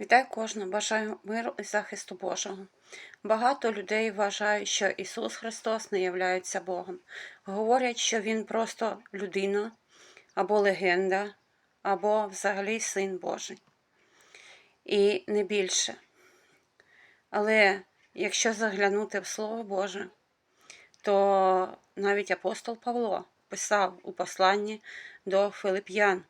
Вітаю кожного, бажаю миру і захисту Божого. Багато людей вважають, що Ісус Христос не являється Богом. Говорять, що Він просто людина або легенда, або взагалі Син Божий. І не більше. Але якщо заглянути в Слово Боже, то навіть апостол Павло писав у посланні до Филип'ян,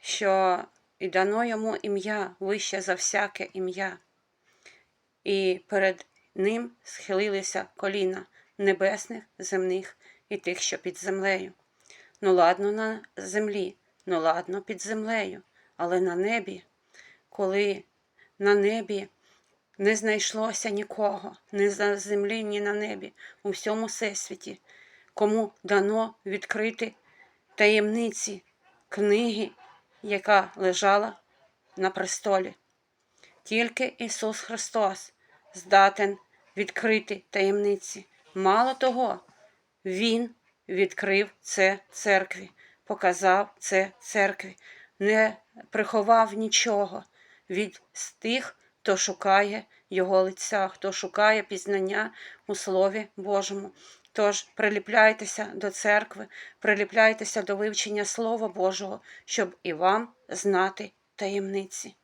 що і дано йому ім'я вище за всяке ім'я, і перед ним схилилися коліна небесних, земних і тих, що під землею. Ну, ладно, на землі, ну ладно, під землею, але на небі, коли на небі не знайшлося нікого, ні на землі, ні на небі, у всьому всесвіті, кому дано відкрити таємниці книги, яка лежала на престолі. Тільки Ісус Христос здатен відкрити таємниці. Мало того, Він відкрив це церкві, показав це церкві, не приховав нічого від тих, хто шукає Його лиця, хто шукає пізнання у Слові Божому. Тож приліпляйтеся до церкви, приліпляйтеся до вивчення Слова Божого, щоб і вам знати таємниці.